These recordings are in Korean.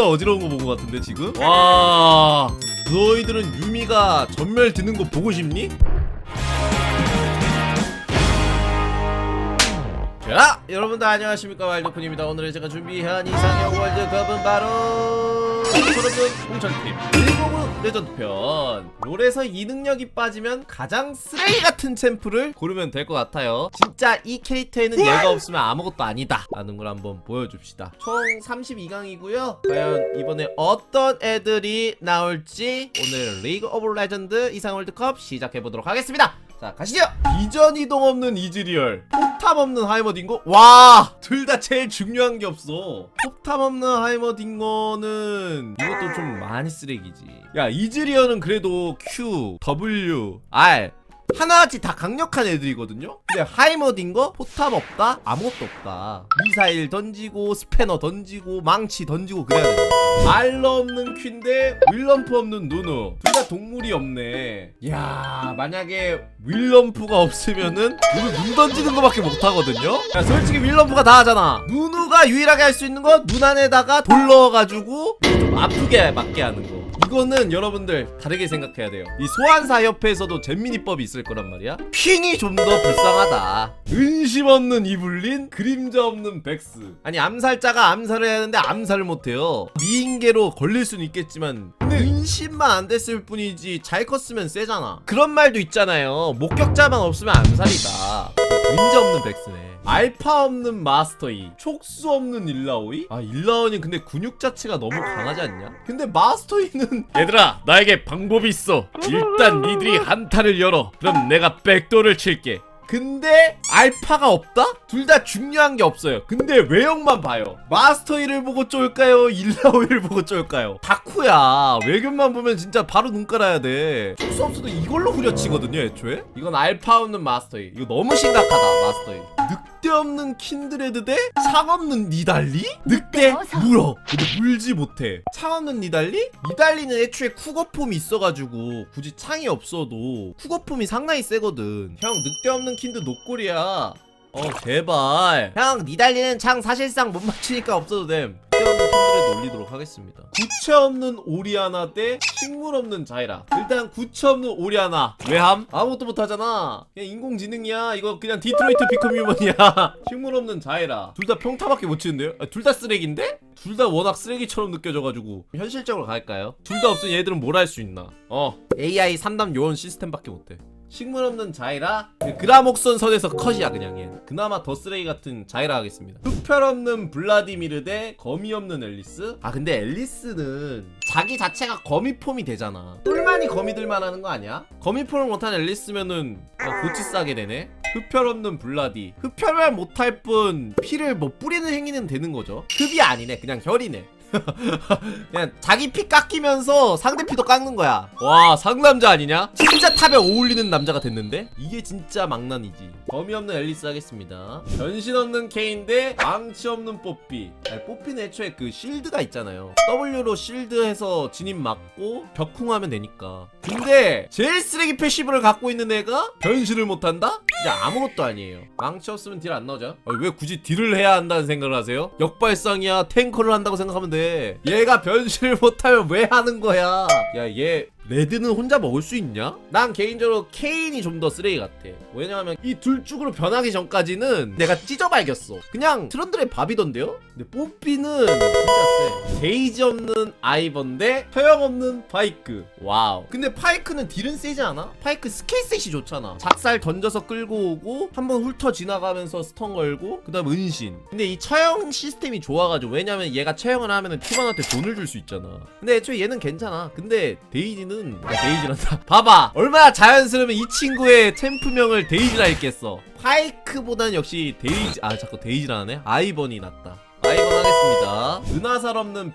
존나 어지러운 거본거 같은데 지금? 와 너희들은 유미가 전멸 드는 거 보고 싶니? 자 여러분들 안녕하십니까 왈도쿤입니다 오늘은 제가 준비한 이상형 월드컵은 바로 여러분 공천팀. 일본은 레전드 편. 롤에서 이 능력이 빠지면 가장 쓰레기 같은 챔프를 고르면 될 것 같아요. 진짜 이 캐릭터에는 얘가 없으면 아무것도 아니다. 라는 걸 한번 보여줍시다. 총 32강이고요. 과연 이번에 어떤 애들이 나올지 오늘 리그 오브 레전드 이상 월드컵 시작해보도록 하겠습니다 자 가시죠! 이전 이동 없는 이즈리얼. 폭탑 없는 하이머딩고? 와둘 다 제일 중요한 게 없어. 폭탑 없는 하이머딩거는 이것도 좀 많이 쓰레기지. 야 이즈리얼은 그래도 Q W R 하나같이 다 강력한 애들이거든요? 근데 하이머딩거? 포탑 없다? 아무것도 없다 미사일 던지고 스패너 던지고 망치 던지고 그래야 돼 알러 없는 퀸데 윌럼프 없는 누누 둘 다 동물이 없네 야 만약에 윌럼프가 없으면은 누누 눈 던지는 거밖에 못하거든요? 야 솔직히 윌럼프가 다 하잖아 누누가 유일하게 할 수 있는 건 눈 안에다가 돌 넣어가지고 좀 아프게 맞게 하는 거 이거는 여러분들 다르게 생각해야 돼요. 이 소환사 협회에서도 잼미니법이 있을 거란 말이야. 핑이 좀 더 불쌍하다. 은심 없는 이블린 그림자 없는 백스. 아니 암살자가 암살을 해야 하는데 암살을 못해요. 미인계로 걸릴 수는 있겠지만 근데 은심만 안 됐을 뿐이지 잘 컸으면 세잖아. 그런 말도 있잖아요. 목격자만 없으면 암살이다. 그림자 없는 백스네 알파 없는 마스터이 촉수 없는 일라오이? 아 일라오이는 근데 근육 자체가 너무 강하지 않냐? 근데 마스터이는 얘들아 나에게 방법이 있어 일단 니들이 한타를 열어 그럼 내가 백도를 칠게 근데 알파가 없다? 둘 다 중요한 게 없어요. 근데 외형만 봐요. 마스터이를 보고 쫄까요? 일라오이를 보고 쫄까요? 다쿠야. 외견만 보면 진짜 바로 눈 깔아야 돼. 촉수 없어도 이걸로 후려치거든요, 애초에. 이건 알파 없는 마스터이. 이거 너무 심각하다, 마스터이. 늑대 없는 킨드레드 대창 없는 니달리? 늑대 물어. 근데 물지 못해. 창 없는 니달리? 니달리는 애초에 쿠거폼이 있어가지고 굳이 창이 없어도 쿠거폼이 상당히 세거든. 형 늑대 없는 킨드 노골이야. 어 제발. 형 니달리는 창 사실상 못 맞추니까 없어도 됨. 없는 킨드레드 올리도록 하겠습니다. 구체 없는 오리아나 대 식물 없는 자이라. 일단 구체 없는 오리아나. 왜함? 아무것도 못하잖아. 그냥 인공지능이야. 이거 그냥 디트로이트 비컴 휴먼이야. 식물 없는 자이라. 둘 다 평타밖에 못 치는데요? 아, 둘 다 쓰레기인데? 둘 다 워낙 쓰레기처럼 느껴져가지고 현실적으로 갈까요? 둘 다 없으면 얘들은 뭘 할 수 있나? 어 AI 3담 요원 시스템밖에 못해 식물 없는 자이라? 그 그라목선 선에서 컷이야 그냥 얘 그나마 더 쓰레기 같은 자이라 하겠습니다. 흡혈 없는 블라디미르 대 거미 없는 앨리스? 아 근데 앨리스는 자기 자체가 거미 폼이 되잖아. 똘만이 거미들만 하는 거 아니야? 거미 폼을 못한 앨리스면은 아, 고치 싸게 되네? 흡혈 없는 블라디. 흡혈을 못할 뿐 피를 뭐 뿌리는 행위는 되는 거죠? 흡이 아니네 그냥 혈이네 그냥 자기 피 깎이면서 상대 피도 깎는 거야. 와 상남자 아니냐? 진짜 탑에 어울리는 남자가 됐는데? 이게 진짜 망난이지. 범위 없는 앨리스 하겠습니다. 변신 없는 대 망치 없는 뽀삐. 아니, 뽀삐는 애초에 그 실드가 있잖아요. W로 실드해서 진입 맞고 벽쿵하면 되니까. 근데 제일 쓰레기 패시브를 갖고 있는 애가 변신을 못한다? 진짜 아무것도 아니에요. 망치 없으면 딜 안 나오죠? 아니, 왜 굳이 딜을 해야 한다는 생각을 하세요? 역발상이야 탱커를 한다고 생각하면 돼. 얘가 변신을 못하면 왜 하는 거야? 야, 얘 레드는 혼자 먹을 수 있냐? 난 개인적으로 케인이 좀 더 쓰레기 같아. 왜냐하면 이둘 쪽으로 변하기 전까지는 내가 찢어발겼어. 그냥 트런들의 밥이던데요? 근데 뽀삐는 진짜 세. 데이지 없는 아이번 대 소용 없는 파이크. 와우. 근데 파이크는 딜은 세지 않아? 파이크 스킬셋이 좋잖아. 작살 던져서 끌고 오고 한 번 훑어 지나가면서 스턴 걸고 그다음 은신. 근데 이 처형 시스템이 좋아가지고 왜냐면 얘가 처형을 하면은 팀원한테 돈을 줄 수 있잖아. 근데 애초에 얘는 괜찮아. 근데 데이지는 야, 데이지란다. 봐봐. 얼마나 자연스러우면 이 친구의 챔프명을 데이지라 했겠어. 파이크보다는 역시 데이지 아 자꾸 데이지라네. 아이번이 낫다. 아이번 하겠습니다. 은하살 없는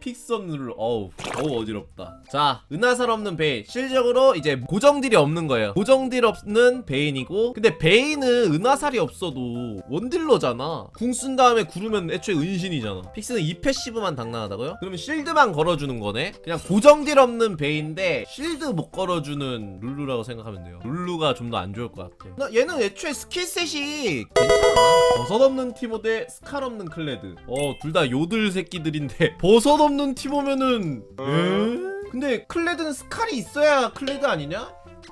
픽스 없는 룰. 어우, 어우 어지럽다. 자, 은하살 없는 베인. 실적으로 이제 고정딜이 없는 거예요. 고정딜 없는 베인이고, 근데 베인은 은하살이 없어도 원딜러잖아. 궁 쓴 다음에 구르면 애초에 은신이잖아. 픽스는 이 패시브만 당당하다고요? 그러면 실드만 걸어주는 거네. 그냥 고정딜 없는 베인데 실드 못 걸어주는 룰루라고 생각하면 돼요. 룰루가 좀 더 안 좋을 것 같아. 나 얘는 애초에 스킬셋이 괜찮아. 버섯 없는 티모 대 스칼 없는 클레드. 클레드 어 둘 다 요들 새끼들인데 버섯 없는 티모면은 에? 근데 클레드는 스칼이 있어야 클레드 아니냐?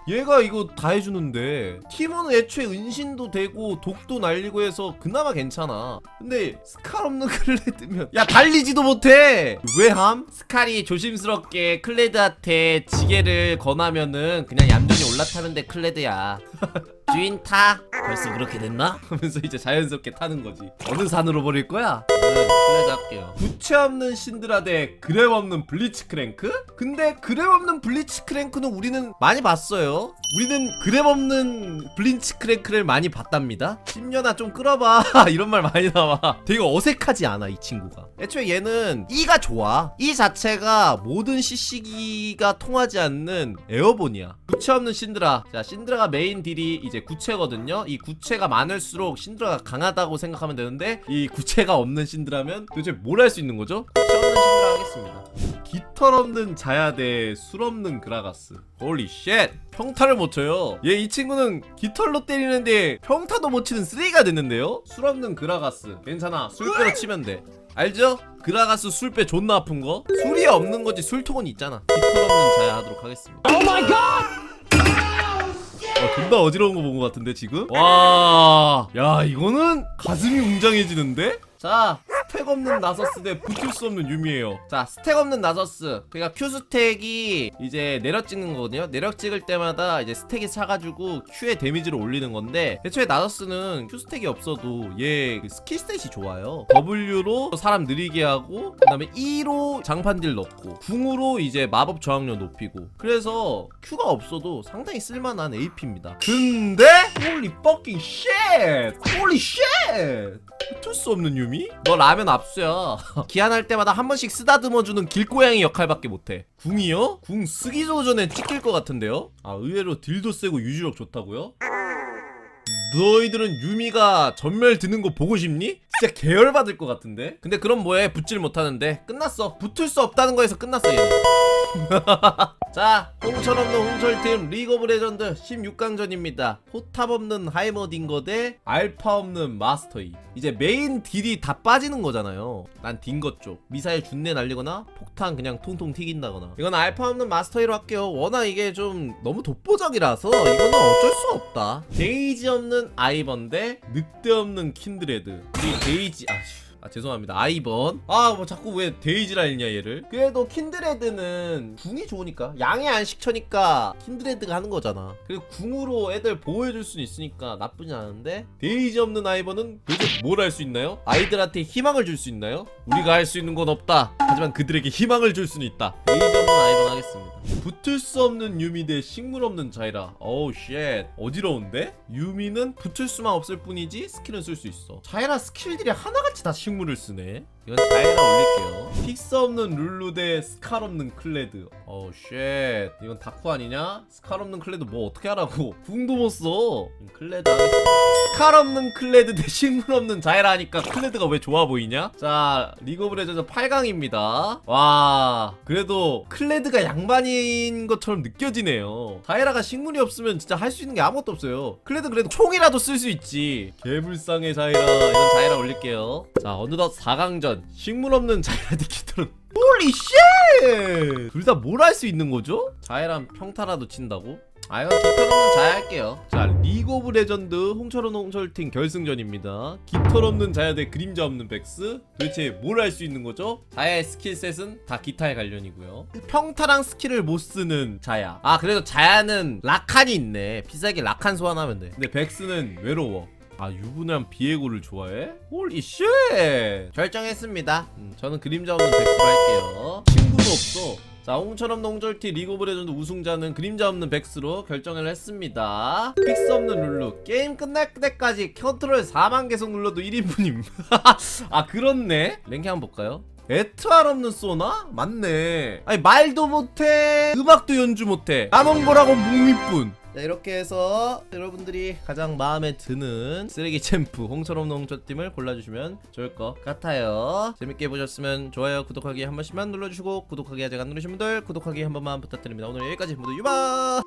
얘가 이거 다 해주는데 티모는 애초에 은신도 되고 독도 날리고 해서 그나마 괜찮아 근데 스칼 없는 클레드면 야 달리지도 못해 왜 함? 스칼이 조심스럽게 클레드한테 지게를 권하면은 그냥 얌전히 올라타는데 클레드야 주인 타 벌써 그렇게 됐나? 하면서 이제 자연스럽게 타는 거지 어느 산으로 버릴 거야? 네, 클레드 할게요 부채 없는 신드라 대 그랩 없는 블리츠 크랭크? 근데 그랩 없는 블리츠 크랭크는 우리는 많이 봤어요 우리는 그랩 없는 블리츠 크랭크를 많이 봤답니다. 10년아 좀 끌어봐. 이런 말 많이 나와. 되게 어색하지 않아 이 친구가. 애초에 얘는 E가 좋아. E 자체가 모든 CC기가 통하지 않는 에어본이야. 구체 없는 신드라. 자 신드라가 메인 딜이 이제 구체거든요. 이 구체가 많을수록 신드라가 강하다고 생각하면 되는데 이 구체가 없는 신드라면 도대체 뭘 할 수 있는 거죠? 없는 신드라 하겠습니다. 깃털 없는 자야 대 술 없는 그라가스. 홀리 쉣 평타를 못 쳐요. 얘 이 친구는 깃털로 때리는데 평타도 못 치는 쓰레기가 됐는데요? 술 없는 그라가스. 괜찮아. 술배로 치면 돼. 알죠? 그라가스 술배 존나 아픈 거? 술이 없는 거지 술통은 있잖아. 깃털 없는 자야 하도록 하겠습니다. 어, 존나 어지러운 거 본 것 같은데 지금? 와, 야 이거는 가슴이 웅장해지는데? 자, 스택 없는 나서스 대 붙을 수 없는 유미예요. 자, 스택 없는 나서스. 그러니까 Q 스택이 이제 내려 찍는 거거든요. 내려 찍을 때마다 이제 스택이 차가지고 Q의 데미지를 올리는 건데, 애초에 나서스는 Q 스택이 없어도 얘 스킬 스탯이 좋아요. W로 사람 느리게 하고, 그 다음에 E로 장판딜 넣고, 궁으로 이제 마법 저항력 높이고. 그래서 Q가 없어도 상당히 쓸만한 AP입니다. 근데 홀리 뻑킹 쉣! 홀리 쉣! 붙을 수 없는 유미? 너 라면 압수야. 기한할 때마다 한 번씩 쓰다듬어주는 길고양이 역할밖에 못해. 궁이요? 궁 쓰기 전에 찍힐 것 같은데요? 아 의외로 딜도 세고 유지력 좋다고요? 너희들은 유미가 전멸 드는 거 보고 싶니? 진짜 계열받을 것 같은데? 근데 그럼 뭐해 붙질 못하는데 끝났어 붙을 수 없다는 거에서 끝났어 얘는 자 홍철 없는 홍철팀 리그 오브 레전드 16강전입니다. 포탑 없는 하이머딩거 대 알파 없는 마스터이. 이제 메인 딜이 다 빠지는 거잖아요. 난 딩거 쪽. 미사일 준내 날리거나 폭탄 그냥 통통 튀긴다거나. 이건 알파 없는 마스터이로 할게요. 워낙 이게 좀 너무 독보적이라서 이거는 어쩔 수 없다. 데이지 없는 아이번 대 늑대 없는 킨드레드. 우리 데이지 아휴 아 죄송합니다. 아이번. 아 뭐 자꾸 왜 데이지라 읽냐 얘를. 그래도 킨드레드는 궁이 좋으니까. 양의 안식처니까 킨드레드가 하는 거잖아. 그리고 궁으로 애들 보호해줄 수는 있으니까 나쁘지 않은데 데이지 없는 아이번은 도대체 뭘 할 수 있나요? 아이들한테 희망을 줄 수 있나요? 우리가 할 수 있는 건 없다. 하지만 그들에게 희망을 줄 수는 있다. 데이지 없는 아이번 하겠습니다. 붙을 수 없는 유미 대 식물 없는 자이라. 어우 쉣 어지러운데? 유미는 붙을 수만 없을 뿐이지 스킬은 쓸 수 있어. 자이라 스킬들이 하나같이 다 식물을 쓰네 이건 자이라 올릴게요. 픽스 없는 룰루 대 스칼 없는 클레드. 어우 쉣 이건 다쿠 아니냐? 스칼 없는 클레드 뭐 어떻게 하라고? 궁도 못써. 클레드 하겠습니다. 스칼 없는 클레드 대 식물 없는 자이라 하니까 클레드가 왜 좋아 보이냐? 자 리그 오브 레전드 8강입니다. 와 그래도 클레드가 양반인 것처럼 느껴지네요. 자이라가 식물이 없으면 진짜 할 수 있는 게 아무것도 없어요. 클레드 그래도 총이라도 쓸 수 있지. 개불쌍의 자이라. 이건 자이라 올릴게요. 자 어느덧 4강전 식물 없는 자이라 디키터는 홀리 쉣! 둘 다 뭘 할 수 있는 거죠? 자이랑 평타라도 친다고? 아 이건 깃털 없는 자야 할게요. 자 리그 오브 레전드 홍철원 홍철팀 결승전입니다. 깃털 없는 자야 대 그림자 없는 백스. 도대체 뭘 할 수 있는 거죠? 자야의 스킬셋은 다 기타에 관련이고요. 평타랑 스킬을 못 쓰는 자야. 아 그래도 자야는 라칸이 있네. 비싸게 라칸 소환하면 돼. 근데 백스는 외로워 아 유부남 비에고를 좋아해? 홀리 쉣 결정했습니다. 음, 저는 그림자 없는 백스로 할게요. 친구도 없어. 자 홍철없는 홍절티 리그 오브 레전드 우승자는 그림자 없는 백스로 결정을 했습니다. 픽스 없는 룰루 게임 끝날 때까지 컨트롤 4만 계속 눌러도 1인분임 아 그렇네. 랭킹 한번 볼까요? 에트알 없는 소나? 맞네. 아니 말도 못해. 음악도 연주 못해. 남은 거라고 묵미뿐. 자 이렇게 해서 여러분들이 가장 마음에 드는 쓰레기 챔프 홍철없는 홍철팀을 골라주시면 좋을 것 같아요. 재밌게 보셨으면 좋아요 구독하기 한 번씩만 눌러주시고 구독하기 아직 안 누르신 분들 구독하기 한 번만 부탁드립니다. 오늘 여기까지. 모두 유바